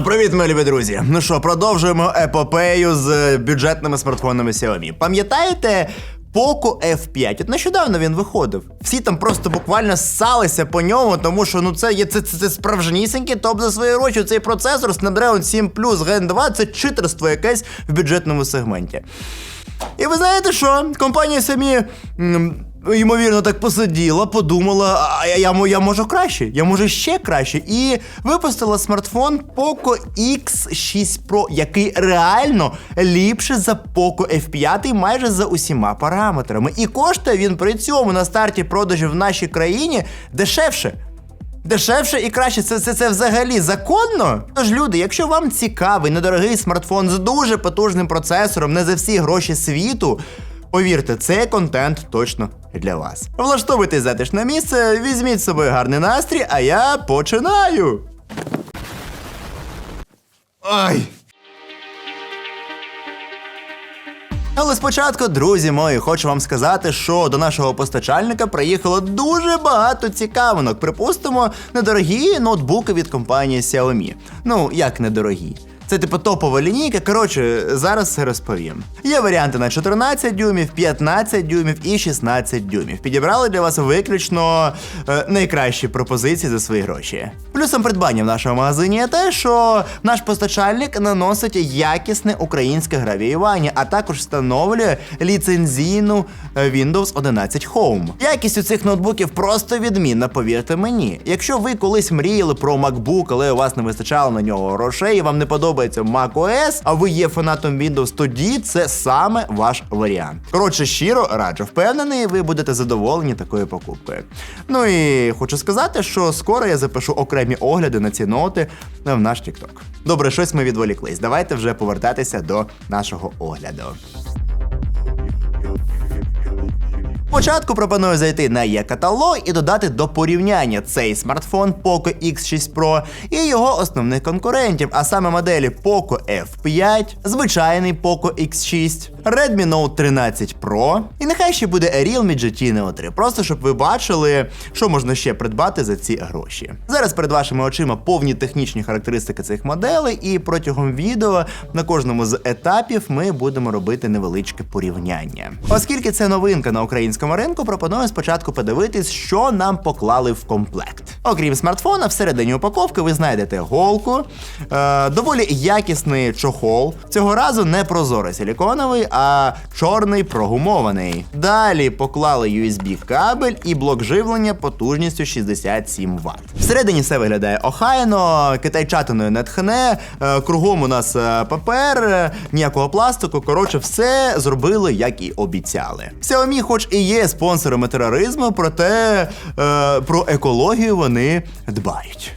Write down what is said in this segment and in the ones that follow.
Привіт, мої любі друзі. Ну що, продовжуємо епопею з е, бюджетними смартфонами Xiaomi. Пам'ятаєте? Poco F5. От нещодавно він виходив. Всі там просто буквально ссалися по ньому, тому що ну це є це, це, це справжнісінький топ за свої гроші. Цей процесор Snapdragon 7 Plus Gen 2 це читерство якесь в бюджетному сегменті. І ви знаєте що? Компанія самі. м, Ймовірно, так посиділа, подумала, а я, я, я можу краще, я можу ще краще. І випустила смартфон Poco X6 Pro, який реально ліпше за Poco F5 майже за усіма параметрами. І коштує він при цьому на старті продажів в нашій країні дешевше. Дешевше і краще, це, це, це взагалі законно? Тож, люди, якщо вам цікавий недорогий смартфон з дуже потужним процесором, не за всі гроші світу, повірте, цей контент точно для вас. Влаштовуйтесь затишне місце, візьміть з собою гарний настрій, а я починаю. Ай! Але спочатку, друзі мої, хочу вам сказати, що до нашого постачальника приїхало дуже багато цікавинок. Припустимо, недорогі ноутбуки від компанії Xiaomi. Ну, як недорогі. Це типу топова лінійка. Коротше, зараз розповім. Є варіанти на 14 дюймів, 15 дюймів і 16 дюймів. Підібрали для вас виключно е, найкращі пропозиції за свої гроші. Плюсом придбання в нашому магазині є те, що наш постачальник наносить якісне українське гравіювання, а також встановлює ліцензійну е, Windows 11 Home. Якість у цих ноутбуків просто відмінна, повірте мені. Якщо ви колись мріяли про MacBook, але у вас не вистачало на нього грошей, і вам не подобається macOS, а ви є фанатом Windows, тоді це саме ваш варіант. Коротше, щиро раджу, впевнений, ви будете задоволені такою покупкою. Ну і хочу сказати, що скоро я запишу окремі огляди на ці ноти в наш TikTok. Добре, щось ми відволіклись. Давайте вже повертатися до нашого огляду. Спочатку пропоную зайти на є-каталог і додати до порівняння цей смартфон Poco X6 Pro і його основних конкурентів, а саме моделі Poco F5, звичайний Poco X6, Redmi Note 13 Pro і нехай ще буде Realme GT Neo 3, просто щоб ви бачили, що можна ще придбати за ці гроші. Зараз перед вашими очима повні технічні характеристики цих моделей, і протягом відео на кожному з етапів ми будемо робити невеличке порівняння. Оскільки це новинка на українському ринку, пропоную спочатку подивитись, що нам поклали в комплект. Окрім смартфона, всередині упаковки ви знайдете голку, е, доволі якісний чохол. Цього разу не прозорий силіконовий, а чорний прогумований. Далі поклали USB кабель і блок живлення потужністю 67 Вт. Всередині все виглядає охайно, китайчатиною не тхне, е, кругом у нас е, папер, е, ніякого пластику. Коротше, все зробили, як і обіцяли. Xiaomi, хоч і є спонсорами тероризму, проте е, про екологію вони дбають.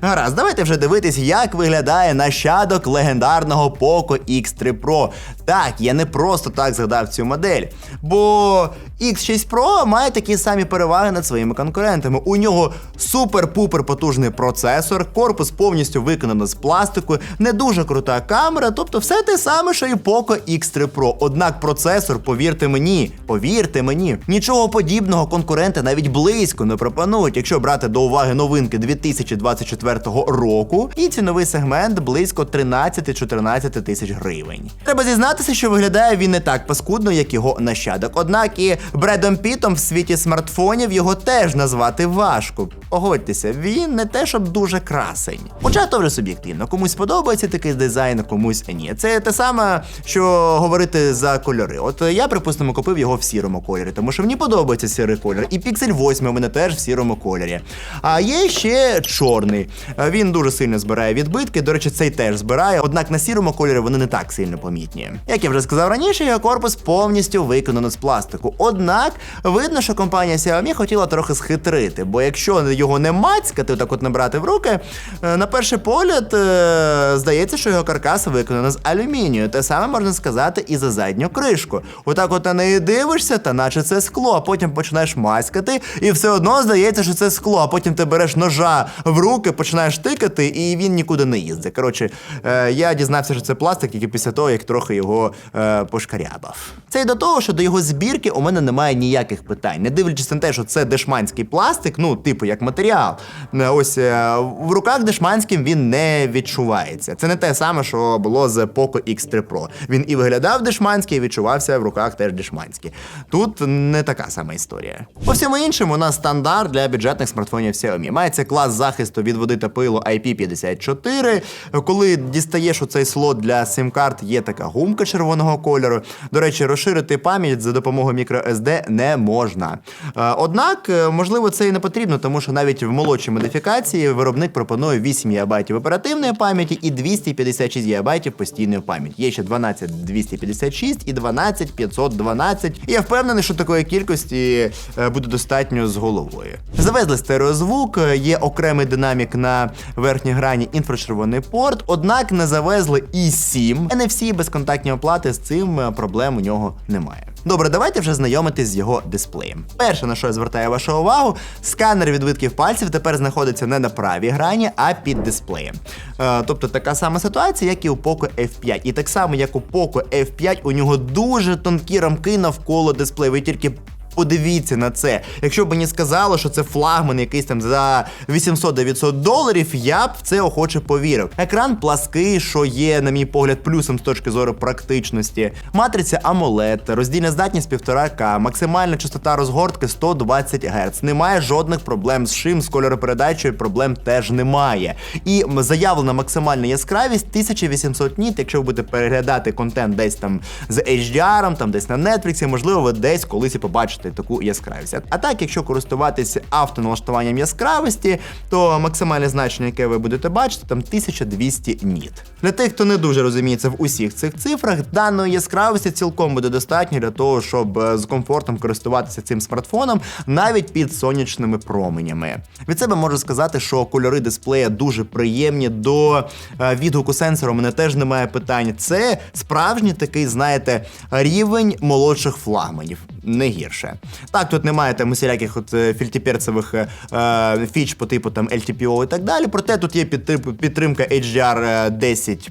Гаразд, давайте вже дивитись, як виглядає нащадок легендарного Poco X3 Pro. Так, я не просто так згадав цю модель, бо X6 Pro має такі самі переваги над своїми конкурентами. У нього супер-пупер потужний процесор, корпус повністю виконано з пластику, не дуже крута камера, тобто все те саме, що і Poco X3 Pro. Однак процесор, повірте мені, повірте мені, нічого подібного конкуренти навіть близько не пропонують, якщо брати до уваги новинки 2024 року, і ціновий сегмент близько 13-14 тисяч гривень. Треба зізнатися, що виглядає він не так паскудно, як його нащадок. Однак і Бредом Пітом в світі смартфонів його теж назвати важко. Погодьтеся, він не те, щоб дуже красень. Хоча то вже суб'єктивно. Комусь подобається такий дизайн, комусь ні. Це те саме, що говорити за кольори. От я, припустимо, купив його в сірому кольорі, тому що мені подобається сірий кольор. І Pixel 8 у мене теж в сірому кольорі. А є ще чорний. Е, Він дуже сильно збирає відбитки. До речі, цей теж збирає, однак на сірому кольорі вони не так сильно помітні. Як я вже сказав раніше, його корпус повністю виконано з пластику. Однак видно, що компанія Xiaomi хотіла трохи схитрити, бо якщо його не мацькати, так от не брати в руки, е, на перший погляд е, здається, що його каркас виконано з алюмінію. Те саме можна сказати і за задню кришку. Отак от на неї дивишся, та наче це скло, а потім починаєш маскати, і все одно здається, що це скло, а потім ти береш ножа в руки, починаєш починаєш тикати, і він нікуди не їздить. Коротше, е, я дізнався, що це пластик тільки після того, як трохи його е, пошкарябав. Це й до того, що до його збірки у мене немає ніяких питань. Не дивлячись на те, що це дешманський пластик, ну, типу, як матеріал. Е, Ось е, в руках дешманським він не відчувається. Це не те саме, що було з Poco X3 Pro. Він і виглядав дешманський, і відчувався в руках теж дешманський. Тут не така сама історія. По всьому іншому, у нас стандарт для бюджетних смартфонів Xiaomi. Мається клас захисту від води та пилу IP54. Коли дістаєш у цей слот для сим-карт, є така гумка червоного кольору. До речі, розширити пам'ять за допомогою microSD не можна. Е, Однак, е, можливо, це і не потрібно, тому що навіть в молодшій модифікації виробник пропонує 8 ГБ оперативної пам'яті і 256 ГБ постійної пам'яті. Є ще 12 256 і 12 512. І я впевнений, що такої кількості е, буде достатньо з головою. Завезли стереозвук, є окремий динамік на верхній грані інфрачервоний порт, однак не завезли і 7 NFC безконтактні оплати з цим е, проблем у нього немає. Добре, давайте вже знайомитись з його дисплеєм. Перше, на що я звертаю вашу увагу, сканер відбитків пальців тепер знаходиться не на правій грані, а під дисплеєм. Е, тобто така сама ситуація, як і у Poco F5. І так само, як у Poco F5, у нього дуже тонкі рамки навколо дисплею. Ви тільки Подивіться на це. Якщо б мені сказали, що це флагман якийсь там за 800-900 доларів, я б в це охоче повірив. Екран плаский, що є, на мій погляд, плюсом з точки зору практичності. Матриця AMOLED, роздільна здатність 1,5К, максимальна частота розгортки 120 Гц. Немає жодних проблем з шим, з кольоропередачею проблем теж немає. І заявлена максимальна яскравість 1800 ніт. Якщо ви будете переглядати контент десь там з HDR, там десь на Netflix, можливо, ви десь колись і побачите таку яскравість. А так, якщо користуватися автоналаштуванням яскравості, то максимальне значення, яке ви будете бачити, там 1200 ніт. Для тих, хто не дуже розуміється в усіх цих цифрах, даної яскравості цілком буде достатньо для того, щоб е, з комфортом користуватися цим смартфоном навіть під сонячними променями. Від себе можу сказати, що кольори дисплея дуже приємні. До е, відгуку сенсора мене теж немає питань. Це справжній такий, знаєте, рівень молодших флагманів. Не гірше. Так, тут немає там усіляких от е, фільтіперцевих е, е, фіч по типу там LTPO і так далі. Проте тут є підтримка HDR 10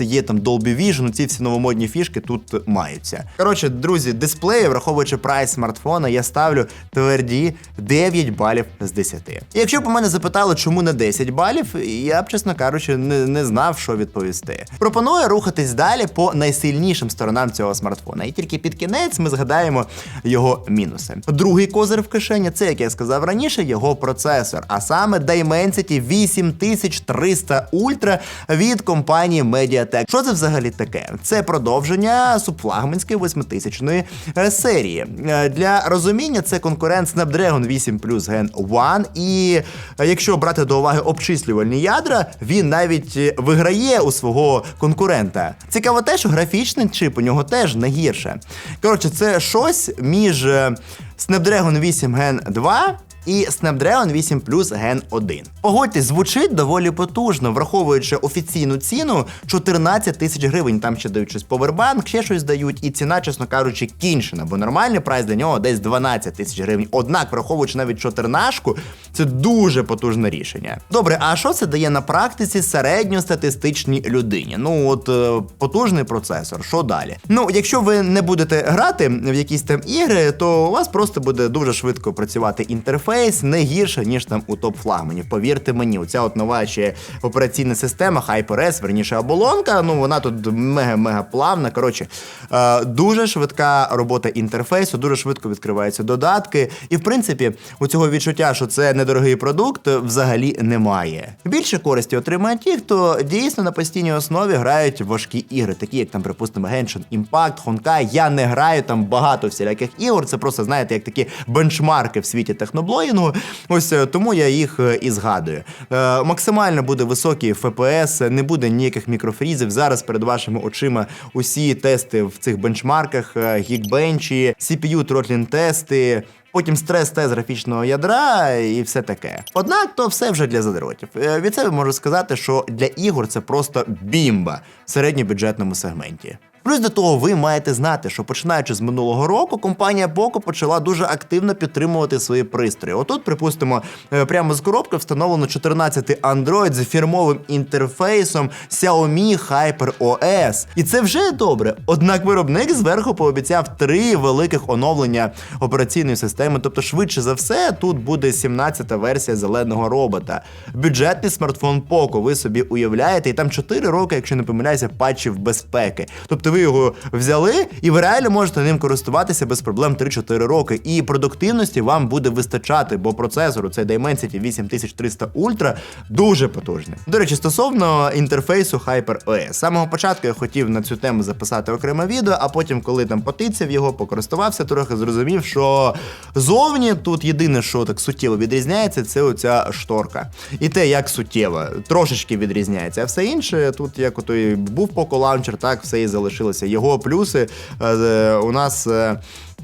є там Dolby Vision, ці всі новомодні фішки тут маються. Коротше, друзі, дисплеї, враховуючи прайс смартфона, я ставлю тверді 9 балів з 10. І якщо б у мене запитали, чому не 10 балів, я б, чесно кажучи, не, не знав, що відповісти. Пропоную рухатись далі по найсильнішим сторонам цього смартфона. І тільки під кінець ми згадаємо його мінуси. Другий козир в кишені це, як я сказав раніше, його процесор, а саме Dimensity 8300 Ultra від компанії Mediatek. Що це взагалі таке? Це продовження субфлагманської 8000 е, серії. Е, Для розуміння це конкурент Snapdragon 8 Plus Gen 1, і е, якщо брати до уваги обчислювальні ядра, він навіть виграє у свого конкурента. Цікаво те, що графічний чип у нього теж не гірше. Коротше, це щось між Snapdragon 8 Gen 2 і Snapdragon 8 Plus Gen 1. Погодьтесь, звучить доволі потужно, враховуючи офіційну ціну 14 тисяч гривень. Там ще дають щось повербанк, ще щось дають, і ціна, чесно кажучи, кінчена, бо нормальний прайс для нього десь 12 тисяч гривень. Однак, враховуючи навіть 14, це дуже потужне рішення. Добре, а що це дає на практиці середньостатистичній людині? Ну от е, потужний процесор, що далі? Ну, якщо ви не будете грати в якісь там ігри, то у вас просто буде дуже швидко працювати інтерфейс, не гірше, ніж там у топ-флагманів. Повірте мені, оця от нова ще операційна система HyperS, верніше оболонка, ну вона тут мега-мега плавна. Коротше, е, дуже швидка робота інтерфейсу, дуже швидко відкриваються додатки. І в принципі, у цього відчуття, що це недорогий продукт, взагалі немає. Більше користі отримають ті, хто дійсно на постійній основі грають важкі ігри, такі як там, припустимо, Genshin Impact, Honkai. Я не граю там багато всіляких ігор. Це просто знаєте, як такі бенчмарки в світі техноблогінгу. Ось е, тому я їх е, і згадую. Е, максимально буде високий FPS, не буде ніяких мікрофрізів. Зараз перед вашими очима усі тести в цих бенчмарках, Geekbench, CPU тротлін тести. Потім стрес-тест графічного ядра і все таке. Однак то все вже для задротів. Від себе можу сказати, що для ігор це просто бімба в середньобюджетному сегменті. Плюс до того, ви маєте знати, що починаючи з минулого року, компанія Poco почала дуже активно підтримувати свої пристрої. Отут, припустимо, е, прямо з коробки встановлено 14 Android з фірмовим інтерфейсом Xiaomi HyperOS. І це вже добре. Однак виробник зверху пообіцяв три великих оновлення операційної системи. Тобто, швидше за все, тут буде 17-та версія зеленого робота. Бюджетний смартфон Poco, ви собі уявляєте, і там 4 роки, якщо не помиляюся, патчів безпеки. Тобто ви його взяли і ви реально можете ним користуватися без проблем 3-4 роки. І продуктивності вам буде вистачати, бо процесор, цей Dimensity 8300 Ultra, дуже потужний. До речі, стосовно інтерфейсу HyperOS. З самого початку я хотів на цю тему записати окреме відео, а потім, коли там потицяв його, покористувався трохи, зрозумів, що зовні тут єдине, що так суттєво відрізняється, це оця шторка. І те, як суттєво, трошечки відрізняється. А все інше, тут як отой був Poco Launcher, так все і залишилося. Його плюси е, у нас.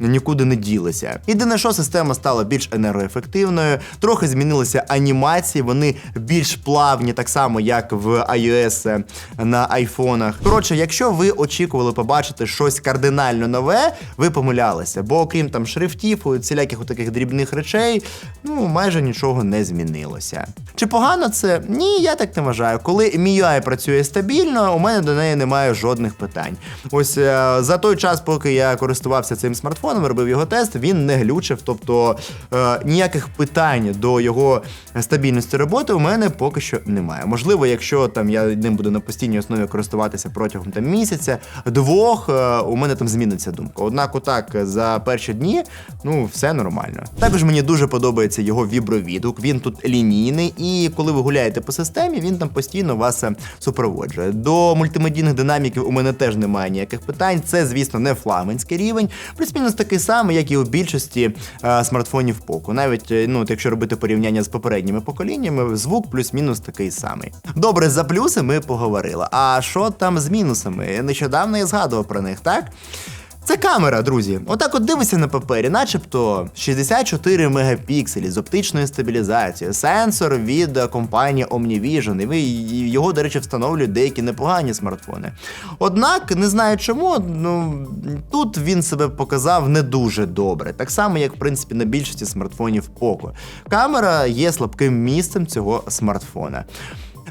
Е, Нікуди не ділися. Єдине, що система стала більш енергоефективною, трохи змінилися анімації, вони більш плавні, так само як в iOS на айфонах. Коротше, якщо ви очікували побачити щось кардинально нове, ви помилялися, бо окрім там шрифтів, і всіляких таких дрібних речей, ну майже нічого не змінилося. Чи погано це? Ні, я так не вважаю. Коли MIUI працює стабільно, у мене до неї немає жодних питань. Ось е, за той час, поки я користувався цим смартфоном, робив його тест, він не глючив, тобто е, ніяких питань до його стабільності роботи у мене поки що немає. Можливо, якщо там я ним буду на постійній основі користуватися протягом там місяця, двох, е, у мене там зміниться думка. Однак, отак за перші дні, ну все нормально. Також мені дуже подобається його вібровідгук. Він тут лінійний, і коли ви гуляєте по системі, він там постійно вас е, супроводжує. До мультимедійних динаміків у мене теж немає ніяких питань. Це, звісно, не флагманський рівень. Плюс-мінус такий самий, як і у більшості е, смартфонів Poco. Навіть е, ну, якщо робити порівняння з попередніми поколіннями, звук плюс-мінус такий самий. Добре, за плюси ми поговорили. А що там з мінусами? Нещодавно я згадував про них, так? Це камера, друзі. Отак от дивишся на папері, начебто 64 мегапікселі з оптичною стабілізацією, сенсор від е, компанії OmniVision, і ви його, до речі, встановлюють деякі непогані смартфони. Однак, не знаю чому, ну тут він себе показав не дуже добре, так само, як в принципі на більшості смартфонів Poco. Камера є слабким місцем цього смартфона.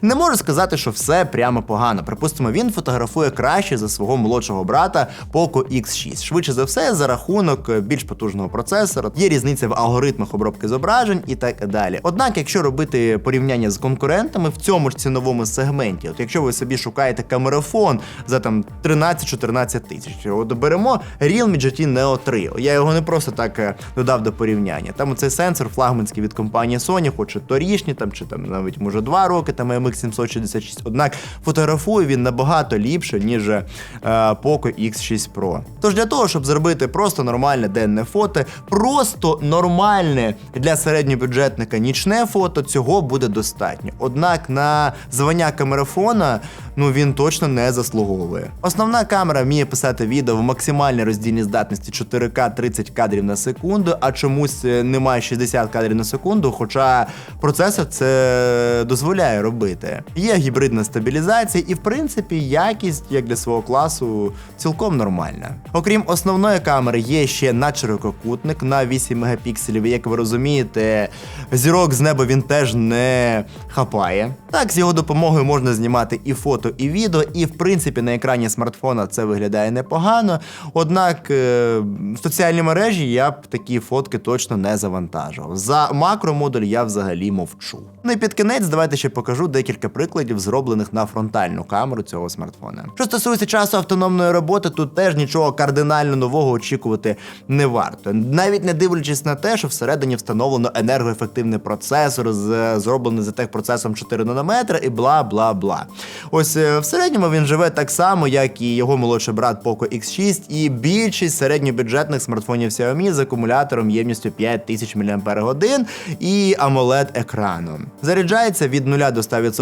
Не можу сказати, що все прямо погано. Припустимо, він фотографує краще за свого молодшого брата Poco X6. Швидше за все, за рахунок е, більш потужного процесора. Є різниця в алгоритмах обробки зображень і так далі. Однак, якщо робити порівняння з конкурентами в цьому ж ціновому сегменті, от якщо ви собі шукаєте камерафон за там 13-14 тисяч, от беремо Realme GT Neo 3. Я його не просто так е, додав до порівняння. Там оцей сенсор флагманський від компанії Sony, хоч і торішні, там чи там навіть може 2 роки, там MX 766. Однак фотографує він набагато ліпше, ніж е, Poco X6 Pro. Тож для того, щоб зробити просто нормальне денне фото, просто нормальне для середньобюджетника нічне фото, цього буде достатньо. Однак на звання камерафона ну він точно не заслуговує. Основна камера вміє писати відео в максимальній роздільній здатності 4К 30 кадрів на секунду, а чомусь е, немає 60 кадрів на секунду, хоча процесор це дозволяє робити. Є гібридна стабілізація, і в принципі якість, як для свого класу, цілком нормальна. Окрім основної камери, є ще надширококутник на 8 мегапікселів. Як ви розумієте, зірок з неба він теж не хапає. Так, з його допомогою можна знімати і фото, і відео, і в принципі на екрані смартфона це виглядає непогано. Однак е, в соціальні мережі я б такі фотки точно не завантажував. За макромодуль я взагалі мовчу. Ну і під кінець давайте ще покажу декілька прикладів, зроблених на фронтальну камеру цього смартфона. Що стосується часу автономної роботи, тут теж нічого кардинально нового очікувати не варто. Навіть не дивлячись на те, що всередині встановлено енергоефективний процесор, з- зроблений за техпроцесом 4 нанометри і бла бла бла. Ось е, в середньому він живе так само, як і його молодший брат Poco X6, і більшість середньобюджетних смартфонів Xiaomi з акумулятором ємністю 5000 мАч і amoled екраном. Заряджається від 0 до 100%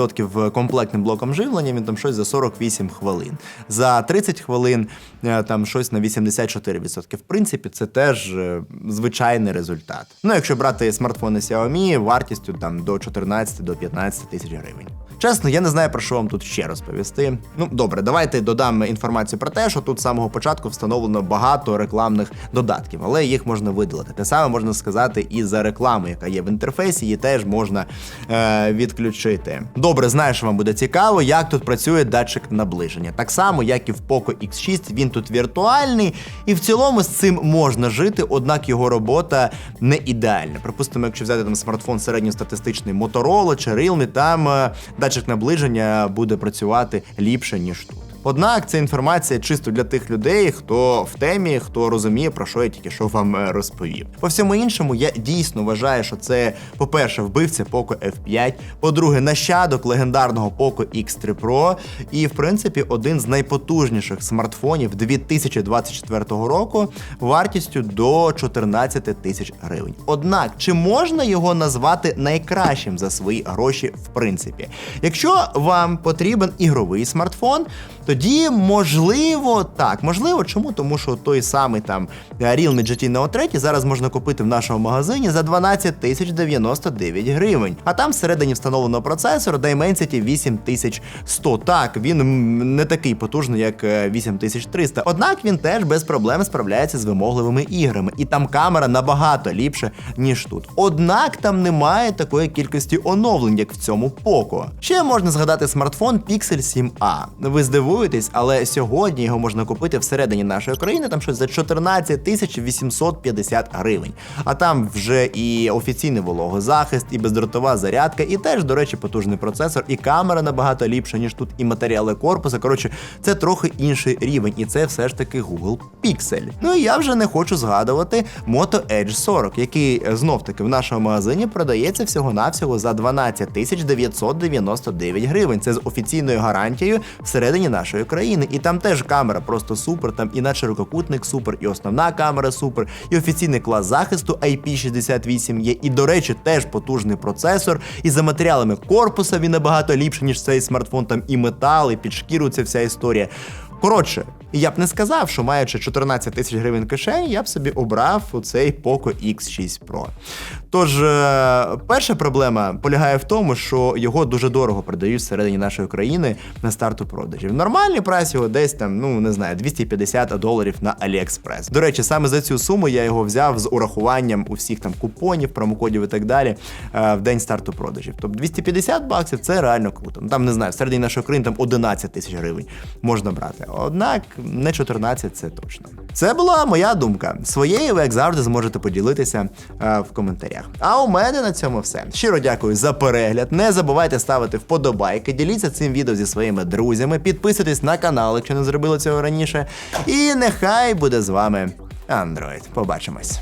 комплектним блоком живлення, він там щось за 48 хвилин. За 30 хвилин е, там щось на 84%. В принципі, це теж е, звичайний результат. Ну, якщо брати смартфони Xiaomi вартістю там до 14 до 15 тисяч гривень. Чесно, я не знаю про що вам тут ще розповісти. Ну добре, давайте додам інформацію про те, що тут з самого початку встановлено багато рекламних додатків, але їх можна видалити. Те саме можна сказати і за рекламу, яка є в інтерфейсі, її теж можна е, відключити. Добре, знаєш, вам буде цікаво, як тут працює датчик наближення. Так само, як і в Poco X6, він тут віртуальний, і в цілому з цим можна жити, однак його робота не ідеальна. Припустимо, якщо взяти там смартфон середньостатистичний Motorola чи Realme, там е, датчик наближення буде працювати ліпше, ніж тут. Однак ця інформація чисто для тих людей, хто в темі, хто розуміє, про що я тільки що вам е, розповів. По всьому іншому, я дійсно вважаю, що це, по-перше, вбивця Poco F5, по-друге, нащадок легендарного Poco X3 Pro, і, в принципі, один з найпотужніших смартфонів 2024 року вартістю до 14 тисяч гривень. Однак, чи можна його назвати найкращим за свої гроші, в принципі? Якщо вам потрібен ігровий смартфон, тоді можливо так. Можливо, чому? Тому що той самий там е, Realme GT Neo 3 зараз можна купити в нашому магазині за 12 тисяч 99 гривень. А там всередині встановлено процесор Dimensity 8100. Так, він не такий потужний, як е, 8300. Однак він теж без проблем справляється з вимогливими іграми. І там камера набагато ліпше, ніж тут. Однак там немає такої кількості оновлень, як в цьому Poco. Ще можна згадати смартфон Pixel 7a. Ви здивуєтесь, але сьогодні його можна купити всередині нашої країни, там щось за 14 тисяч 850 гривень. А там вже і офіційний вологозахист, і бездротова зарядка, і теж, до речі, потужний процесор, і камера набагато ліпша, ніж тут, і матеріали корпуса. Коротше, це трохи інший рівень, і це все ж таки Google Pixel. Ну і я вже не хочу згадувати Moto Edge 40, який знов таки в нашому магазині продається всього-навсього за 12 тисяч 999 гривень. Це з офіційною гарантією всередині нашої країни. І там теж камера просто супер, там і ширококутник супер, і основна камера супер, і офіційний клас захисту IP68 є. І, до речі, теж потужний процесор. І за матеріалами корпуса він набагато ліпше, ніж цей смартфон, там і метал, і під шкіру ця вся історія. Коротше, я б не сказав, що маючи 14 тисяч гривень кишені, я б собі обрав цей Poco X6 Pro. Тож, е, перша проблема полягає в тому, що його дуже дорого продають всередині нашої країни на старту продажів. Нормальний прайс його десь там, ну не знаю, 250 доларів на AliExpress. До речі, саме за цю суму я його взяв з урахуванням усіх там купонів, промокодів і так далі е, в день старту продажів. Тобто 250 баксів це реально круто. Ну, Там не знаю, всередині нашої країни там 11 тисяч гривень можна брати. Однак не 14 це точно. Це була моя думка. Своєю ви як завжди зможете поділитися е, в коментарях. А у мене на цьому все. Щиро дякую за перегляд. Не забувайте ставити вподобайки, діліться цим відео зі своїми друзями, підписуйтесь на канал, якщо не зробили цього раніше. І нехай буде з вами Android. Побачимось.